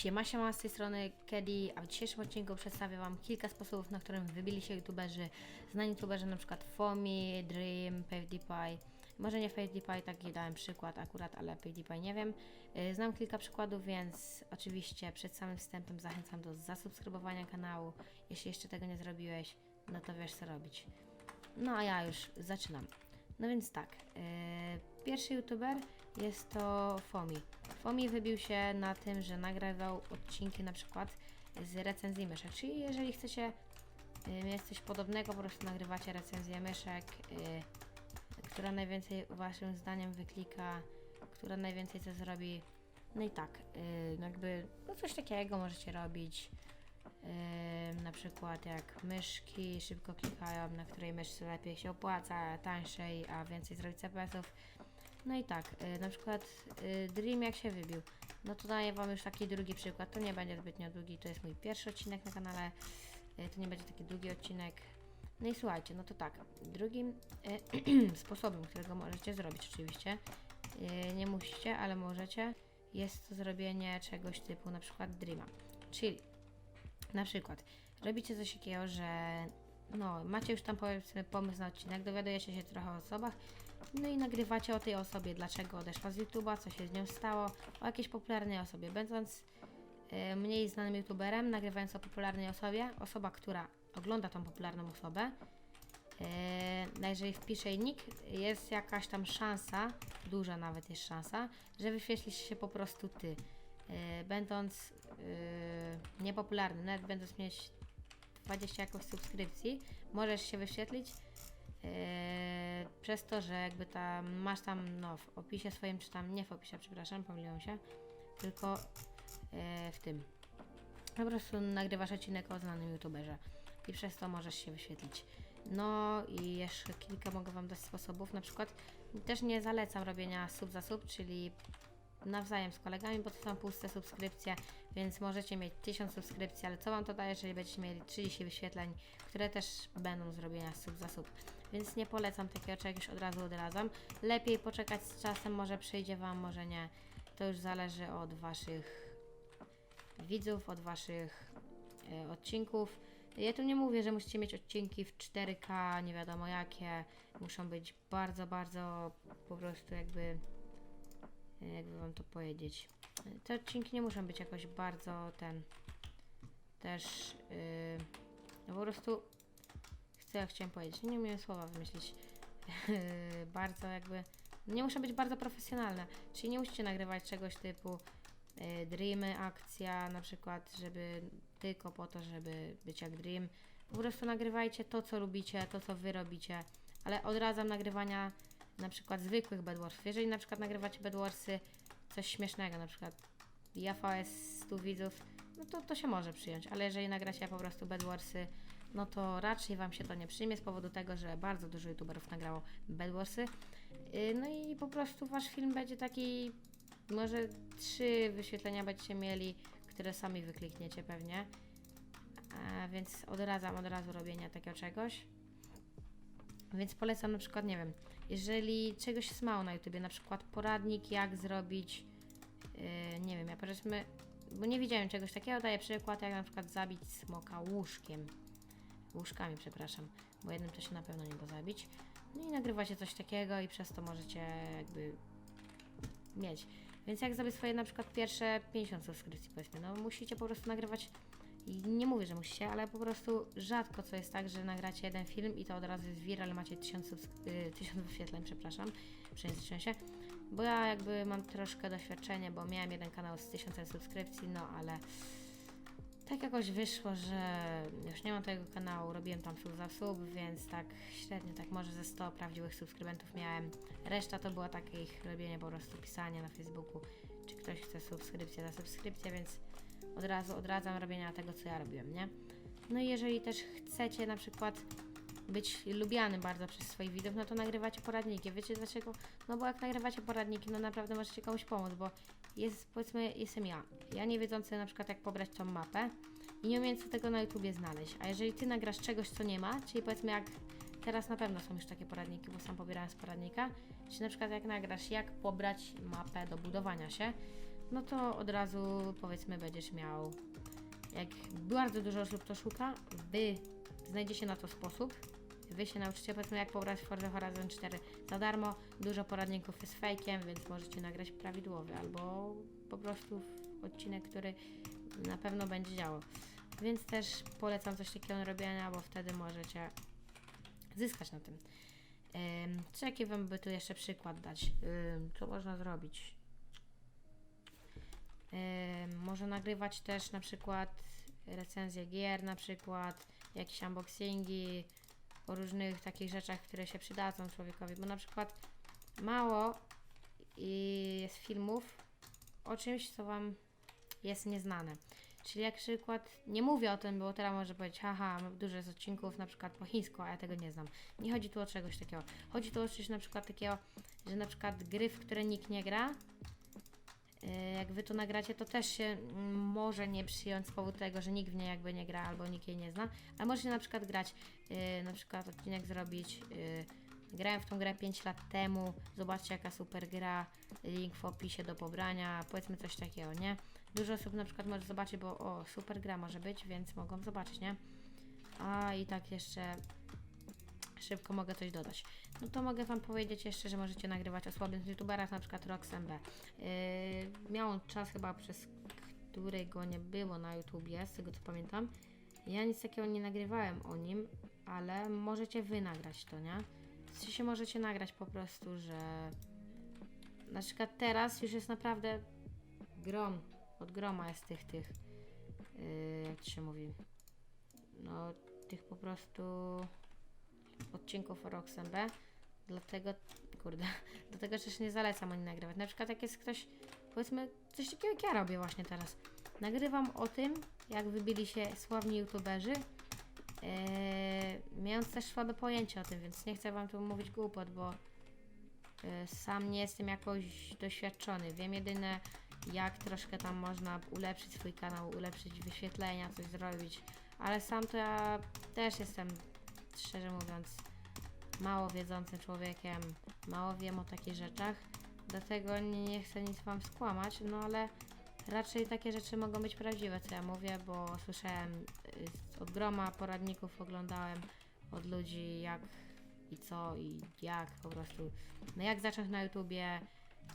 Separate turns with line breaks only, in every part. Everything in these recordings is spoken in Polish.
Siema, siema, z tej strony Kedi, a w dzisiejszym odcinku przedstawię Wam kilka sposobów, na którym wybili się youtuberzy, znani youtuberzy, przykład Fomi, Dream, PewDiePie. Może nie PewDiePie, taki dałem przykład akurat, ale PewDiePie nie wiem. Yy, Znam kilka przykładów, więc oczywiście przed samym wstępem zachęcam do zasubskrybowania kanału. Jeśli jeszcze tego nie zrobiłeś, no to wiesz co robić. No a ja już zaczynam. No więc tak, yy, pierwszy youtuber jest to Fomi. Fomi wybił się na tym, że nagrywał odcinki na przykład z recenzji myszek. Czyli jeżeli chcecie yy, mieć coś podobnego, po prostu nagrywacie recenzję myszek, yy, która najwięcej waszym zdaniem wyklika, która najwięcej co zrobi. No i tak, yy, jakby no coś takiego możecie robić. Yy, na przykład jak myszki szybko klikają, na której myszce lepiej się opłaca, tańszej, a więcej zrobić CPS-ów. No i tak, yy, na przykład yy, Dream jak się wybił. No to daję Wam już taki drugi przykład. To nie będzie zbytnio długi, to jest mój pierwszy odcinek na kanale. Yy, to nie będzie taki długi odcinek. No i słuchajcie, no to tak, drugim sposobem, którego możecie zrobić oczywiście, nie musicie, ale możecie, jest to zrobienie czegoś typu na przykład Dreama. Czyli na przykład robicie coś takiego, że no, macie już tam powiedzmy pomysł na odcinek, dowiadujecie się trochę o osobach, no i nagrywacie o tej osobie, dlaczego odeszła z YouTube'a, co się z nią stało, o jakiejś popularnej osobie. Będąc e, mniej znanym YouTuberem, nagrywając o popularnej osobie, osoba, która ogląda tą popularną osobę, no jeżeli wpisze nick, jest jakaś tam szansa, duża nawet jest szansa, że wyświetlisz się po prostu ty. E, będąc niepopularny, nawet będąc mieć 20 jakoś subskrypcji, możesz się wyświetlić przez to, że jakby masz tam no, w opisie swoim, czy tam nie w opisie, przepraszam, pomyliłem się, tylko e, w tym. Po prostu nagrywasz odcinek o znanym youtuberze i przez to możesz się wyświetlić. No i jeszcze kilka mogę Wam dać sposobów, na przykład też nie zalecam robienia sub za sub, czyli nawzajem z kolegami, bo to są puste subskrypcje, więc możecie mieć 1000 subskrypcji, ale co Wam to daje, jeżeli będziecie mieli 30 wyświetleń, które też będą z robienia sub za sub. Więc nie polecam takiego czegoś od razu odradzam. Lepiej poczekać z czasem, może przyjdzie Wam, może nie. To już zależy od Waszych widzów, od Waszych e, odcinków. Ja tu nie mówię, że musicie mieć odcinki w 4K, nie wiadomo jakie. Muszą być bardzo, bardzo po prostu jakby jakby wam to powiedzieć. E, Te odcinki nie muszą być jakoś bardzo ten też yy, no po prostu chcę, jak chciałem powiedzieć, nie umiem słowa wymyślić. bardzo jakby nie muszą być bardzo profesjonalne, czyli nie musicie nagrywać czegoś typu Dreamy, akcja na przykład, żeby tylko po to, żeby być jak Dream. Po prostu nagrywajcie to, co lubicie, to, co wy robicie, ale odradzam nagrywania na przykład zwykłych Bedwarsów. Jeżeli na przykład nagrywacie Bedwarsy, coś śmiesznego, na przykład JVS 100 widzów, no to to się może przyjąć, ale jeżeli nagracie po prostu Bedwarsy, no to raczej Wam się to nie przyjmie z powodu tego, że bardzo dużo youtuberów nagrało Bedwarsy. Yy, No i po prostu Wasz film będzie taki, może trzy wyświetlenia będziecie mieli, które sami wyklikniecie pewnie. A więc odradzam od razu robienia takiego czegoś. Więc polecam na przykład, nie wiem, jeżeli czegoś jest mało na YouTubie, na przykład poradnik, jak zrobić, yy, nie wiem, ja powiedzmy, bo nie widziałem czegoś takiego, daję przykład, jak na przykład zabić smoka łóżkiem. Łóżkami, przepraszam, bo jednym to się na pewno nie da zabić. No i nagrywacie coś takiego i przez to możecie jakby mieć. Więc jak zrobię swoje na przykład pierwsze 50 subskrypcji, powiedzmy, no musicie po prostu nagrywać i nie mówię, że musicie, ale po prostu rzadko co jest tak, że nagracie jeden film i to od razu jest viral, macie 1000, subsk- y, 1000 wyświetleń, przepraszam, przejęzyczyłem się, bo ja jakby mam troszkę doświadczenie, bo miałem jeden kanał z 1000 subskrypcji, no ale tak jakoś wyszło, że już nie mam tego kanału, robiłem tam sub za sub, więc tak średnio, tak może ze 100 prawdziwych subskrybentów miałem. Reszta to było takie ich robienie po prostu pisania na Facebooku, czy ktoś chce subskrypcję za subskrypcję, więc od razu odradzam robienia tego, co ja robiłem, nie? No i jeżeli też chcecie na przykład być lubiany bardzo przez swoich widzów, no to nagrywacie poradniki. Wiecie dlaczego? No bo jak nagrywacie poradniki, no naprawdę możecie komuś pomóc, bo jest, powiedzmy, jestem ja. Ja nie wiedzący na przykład jak pobrać tą mapę i nie umiejący tego na YouTubie znaleźć. A jeżeli ty nagrasz czegoś, co nie ma, czyli powiedzmy jak teraz na pewno są już takie poradniki, bo sam pobierałem z poradnika, czy na przykład jak nagrasz jak pobrać mapę do budowania się, no to od razu powiedzmy będziesz miał, jak bardzo dużo osób to szuka, wy znajdziecie na to sposób, wy się nauczycie powiedzmy jak pobrać Forza Horizon 4 za darmo, dużo poradników jest fejkiem, więc możecie nagrać prawidłowy albo po prostu odcinek, który na pewno będzie działał. Więc też polecam coś takiego robienia, bo wtedy możecie zyskać na tym. Ym, czy jaki wam by tu jeszcze przykład dać? Co można zrobić? Może nagrywać też na przykład recenzje gier, na przykład jakieś unboxingi o różnych takich rzeczach, które się przydadzą człowiekowi, bo na przykład mało jest filmów o czymś, co wam jest nieznane. Czyli jak przykład, nie mówię o tym, bo teraz może powiedzieć, haha, dużo jest odcinków na przykład po chińsku, a ja tego nie znam. Nie chodzi tu o czegoś takiego. Chodzi tu o coś na przykład takiego, że na przykład gry, w które nikt nie gra, jak wy to nagracie, to też się mm, może nie przyjąć z powodu tego, że nikt w niej jakby nie gra albo nikt jej nie zna, ale możecie na przykład grać, yy, na przykład odcinek zrobić, yy, grałem w tą grę 5 lat temu, zobaczcie jaka super gra, link w opisie do pobrania, powiedzmy coś takiego, nie? Dużo osób na przykład może zobaczyć, bo o, super gra może być, więc mogą zobaczyć, nie? A i tak jeszcze szybko mogę coś dodać. No to mogę Wam powiedzieć jeszcze, że możecie nagrywać o słabych youtuberach, na przykład Roxemb. Yy, miał on czas chyba, przez który go nie było na YouTubie, z tego co pamiętam. Ja nic takiego nie nagrywałem o nim, ale możecie Wy nagrać to, nie? W sensie możecie nagrać po prostu, że na przykład teraz już jest naprawdę grom, od groma jest tych, tych, yy, jak to się mówi, no tych po prostu odcinków o Roxemb, dlatego, kurde, dlatego też nie zalecam oni nagrywać. Na przykład jak jest ktoś, powiedzmy, coś takiego jak ja robię właśnie teraz. Nagrywam o tym, jak wybili się sławni youtuberzy, yy, mając też słabe pojęcie o tym, więc nie chcę wam tu mówić głupot, bo yy, sam nie jestem jakoś doświadczony. Wiem jedyne, jak troszkę tam można ulepszyć swój kanał, ulepszyć wyświetlenia, coś zrobić, ale sam to ja też jestem, szczerze mówiąc, mało wiedzącym człowiekiem, mało wiem o takich rzeczach, dlatego nie, nie chcę nic wam skłamać, no ale raczej takie rzeczy mogą być prawdziwe, co ja mówię, bo słyszałem y, od groma poradników, oglądałem od ludzi jak i co i jak po prostu, no jak zacząć na YouTubie,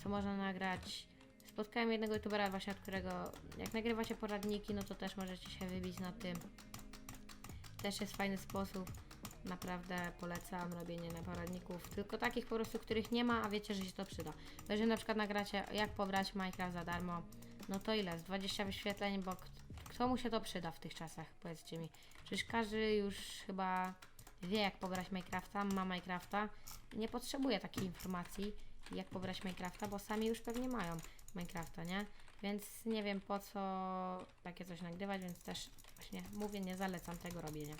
co można nagrać. Spotkałem jednego youtubera właśnie, od którego jak nagrywacie poradniki, no to też możecie się wybić na tym. Też jest fajny sposób. Naprawdę polecam robienie na poradników, tylko takich po prostu, których nie ma, a wiecie, że się to przyda. Bo jeżeli na przykład nagracie, jak pobrać Minecraft za darmo, no to ile? Z 20 wyświetleń, bo kto mu się to przyda w tych czasach, powiedzcie mi. Przecież każdy już chyba wie, jak pobrać Minecrafta, ma Minecrafta i nie potrzebuje takiej informacji, jak pobrać Minecrafta, bo sami już pewnie mają Minecrafta, nie? Więc nie wiem po co takie coś nagrywać, więc też właśnie mówię, nie zalecam tego robienia.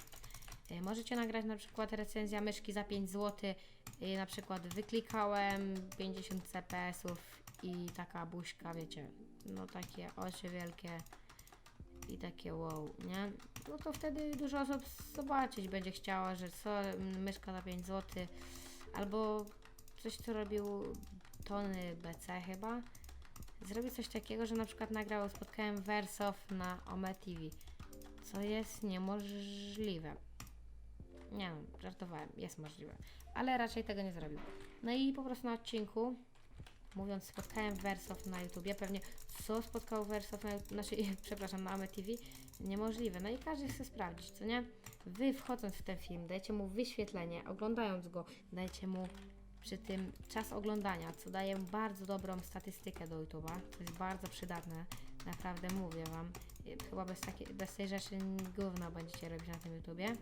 Y, Możecie nagrać na przykład recenzja myszki za 5 zł. y, Na przykład wyklikałem 50 CPS-ów i taka buźka, wiecie, no takie oczy wielkie i takie wow, nie? No to wtedy dużo osób zobaczyć będzie chciało, że co, myszka za 5 zł albo coś, co robił Tony BC chyba. Zrobił coś takiego, że na przykład nagrał, spotkałem Wersow na Ome TV, co jest niemożliwe. Nie wiem, żartowałem, jest możliwe. Ale raczej tego nie zrobił. No i po prostu na odcinku, mówiąc, spotkałem Wersow na YouTubie, pewnie co spotkał Wersow na znaczy, przepraszam, na Ame TV, niemożliwe. No i każdy chce sprawdzić, co nie? Wy wchodząc w ten film, dajcie mu wyświetlenie, oglądając go, dajcie mu przy tym czas oglądania, co daje bardzo dobrą statystykę do YouTube'a. To jest bardzo przydatne, naprawdę mówię Wam. Chyba bez, takiej, bez tej rzeczy gówno będziecie robić na tym YouTubie.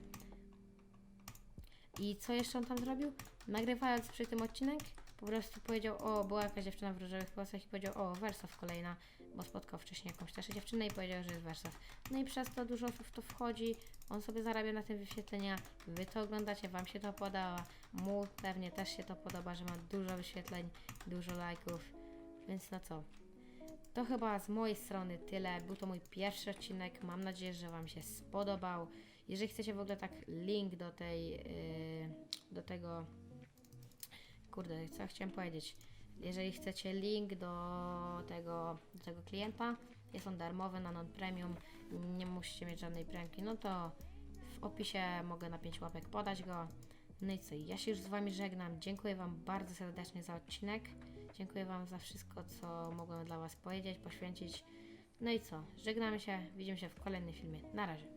I co jeszcze on tam zrobił? Nagrywając przy tym odcinek, po prostu powiedział, o, była jakaś dziewczyna w różowych włosach i powiedział, o, Wersow kolejna, bo spotkał wcześniej jakąś też dziewczynę i powiedział, że jest Wersow. No i przez to dużo osób w to wchodzi, on sobie zarabia na tym wyświetlenia, wy to oglądacie, wam się to podoba, mu pewnie też się to podoba, że ma dużo wyświetleń, dużo lajków, więc no co. To chyba z mojej strony tyle. Był to mój pierwszy odcinek. Mam nadzieję, że Wam się spodobał. Jeżeli chcecie w ogóle tak link do tej, yy, do tego, kurde, co chciałem powiedzieć, Jeżeli chcecie link do tego, do tego klienta, jest on darmowy na non-premium, nie musicie mieć żadnej premki, no to w opisie mogę na 5 łapek podać go. No i co, ja się już z Wami żegnam. Dziękuję Wam bardzo serdecznie za odcinek. Dziękuję Wam za wszystko, co mogłem dla Was powiedzieć, poświęcić. No i co, żegnamy się, widzimy się w kolejnym filmie. Na razie.